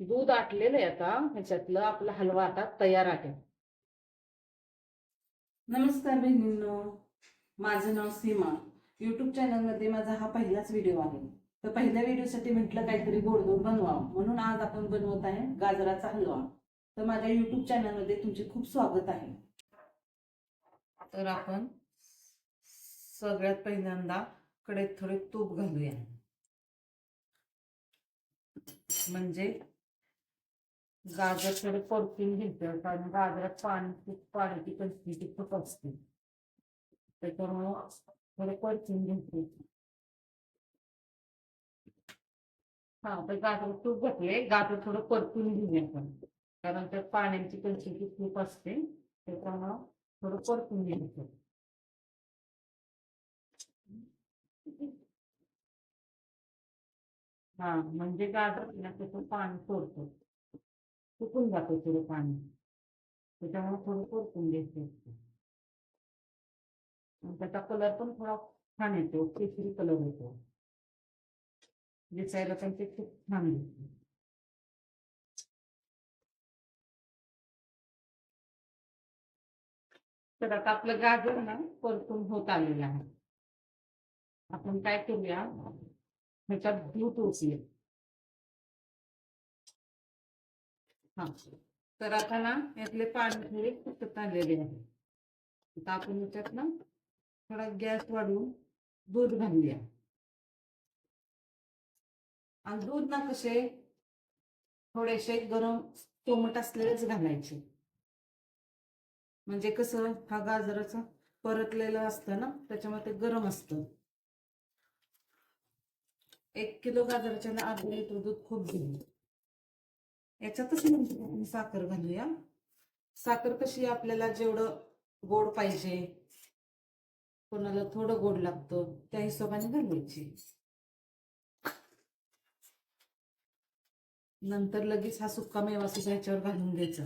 दूध आटलेलं आहे आता ह्याच्यातलं आपला हलवा आता तयार आहे. नमस्कार बहिणींनो माझं नाव सीमा. युट्यूब चॅनलमध्ये माझा हा पहिलाच व्हिडिओ आहे. तर पहिल्या व्हिडिओसाठी म्हटलं काहीतरी गोडधोड बनवावं. म्हणून आज आपण बनवत आहे गाजराचा हलवा. तर माझ्या युट्यूब चॅनलमध्ये तुमचे खूप स्वागत आहे. तर आपण सगळ्यात पहिल्यांदा कडेत थोडे तूप घालूया. म्हणजे गाजर थोडे परतून घ्यायचं कारण गाजरात पाणी पाण्याची कन्सिस्टन्सी खूप असते. त्याच्यामुळं थोडे परतून घ्यायचे हा तर गाजर तूप घातले गाजर थोडं परतून घेऊया आपण. कारण त्यात पाण्याची कन्सिस्टन्सी खूप असते. त्याच्यामुळं थोडं परतून घ्यायचं हा म्हणजे गाजर ना त्याचं पाणी सोडतो सुकून जातो थोडं पाणी. त्याच्यामुळे थोडं परतून घ्यायचं असते त्याचा कलर पण थोडा छान येतो. केसरी कलर येतो. दिसायला पण ते खूप छान दिसते. तर आता आपलं गाजर ना परतून होत आलेलं आहे. आपण काय करूया? ह्याच्यात दूध ओतूया. हा. तर आता ना यातले पाणी थोडे फुटत आलेले आहे आता आपण याच्यात ना थोडा गॅस वाढवून दूध घालूया. आणि दूध ना कसे थोडेसे गरम कोमट असलेलेच घालायचे. म्हणजे कसं हा गाजराचा परतलेलं असतं ना त्याच्यामुळे ते गरम असतं. एक किलो गाजराच्या ना अर्धा लिटर दूध खूप घेऊन याच्यातच नंतर आपण साखर घालूया. साखर कशी आपल्याला जेवढं गोड पाहिजे कोणाला थोडं गोड लागतं त्या हिशोबाने घालायची. नंतर लगेच हा सुक्का मेवा सुद्धा याच्यावर घालून द्यायचा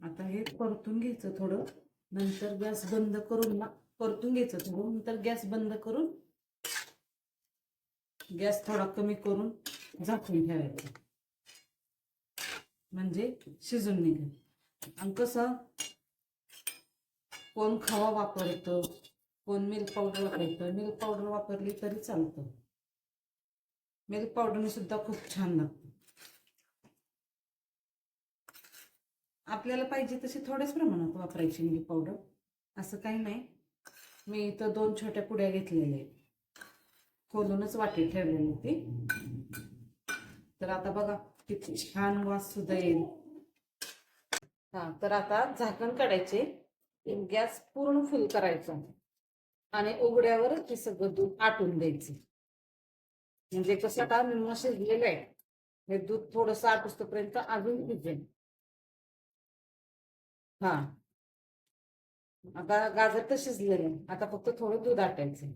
आता हे परतून घ्यायचं थोडं. नंतर गॅस बंद करून ना परतून घ्यायचं थोडं. नंतर गॅस बंद करून गॅस थोडा कमी करून झाकून ठेवायचं. म्हणजे शिजून निघेल. आणि कसं? कोण खवा वापरतं कोण मिल्क पावडर वापरतं. मिल्क पावडर वापरली तरी चालतं. मिल्क पावडरने सुद्धा खूप छान लागतं. आपल्याला पाहिजे तशी थोड्याच प्रमाणात वापरायची मिल्क पावडर असं काही नाही. मी इथं दोन छोट्या पुड्या घेतलेल्या आहेत. खोलूनच वाटी ठेवलेली होती तर आता बघा किती छान वास सुद्धा येईल. हा तर आता झाकण काढायचे. गॅस पूर्ण फुल करायचा. आणि उघड्यावर हे सगळं दूध आटून द्यायचं. म्हणजे कसं आता निम्म शिजलेलं आहे. हे दूध थोडंसं आटूस्तोपर्यंत अजून शिजेल हा. आता गाजर तर शिजलेलं आहे. आता फक्त थोडं दूध आटायचं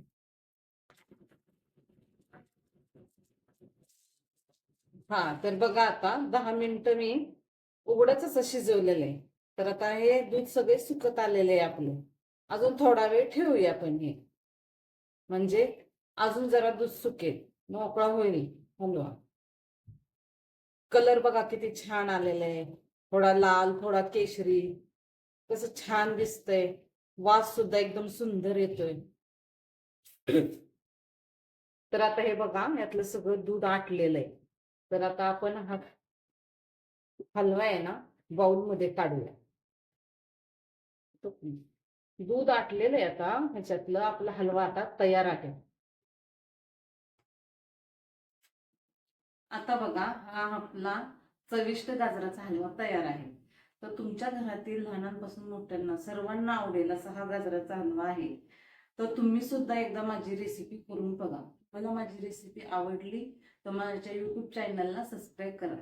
हा तर बघा आता दहा मिनिटं मी उघडच असं शिजवलेलं आहे. तर आता हे दूध सगळे सुकत आलेले आहे आपले. अजून थोडा वेळ ठेवूया आपण हे. म्हणजे अजून जरा दूध सुकेल. मोकळा होईल हलवा. कलर बघा किती छान आलेला आहे. थोडा लाल थोडा केशरी. कसं छान दिसतंय. वास सुद्धा एकदम सुंदर येतोय. तर आता हे बघा यातलं सगळं दूध आटलेलं आहे. तर आता आपण हा हलवा आहे ना बाउलमध्ये काढूया. दूध आटलेलं आहे आता ह्याच्यातलं आपला हलवा आता तयार आहे. आता बघा हा आपला चविष्ट गाजराचा हलवा तयार आहे. तर तुमच्या घरातील लहानांपासून मोठ्यांना सर्वांना आवडेल असा हा गाजराचा हलवा आहे. तर तुम्ही सुद्धा एकदा माझी रेसिपी करून बघा. मला माझी रेसिपी आवडली तर माझ्या युट्यूब चॅनलला सबस्क्राईब करा.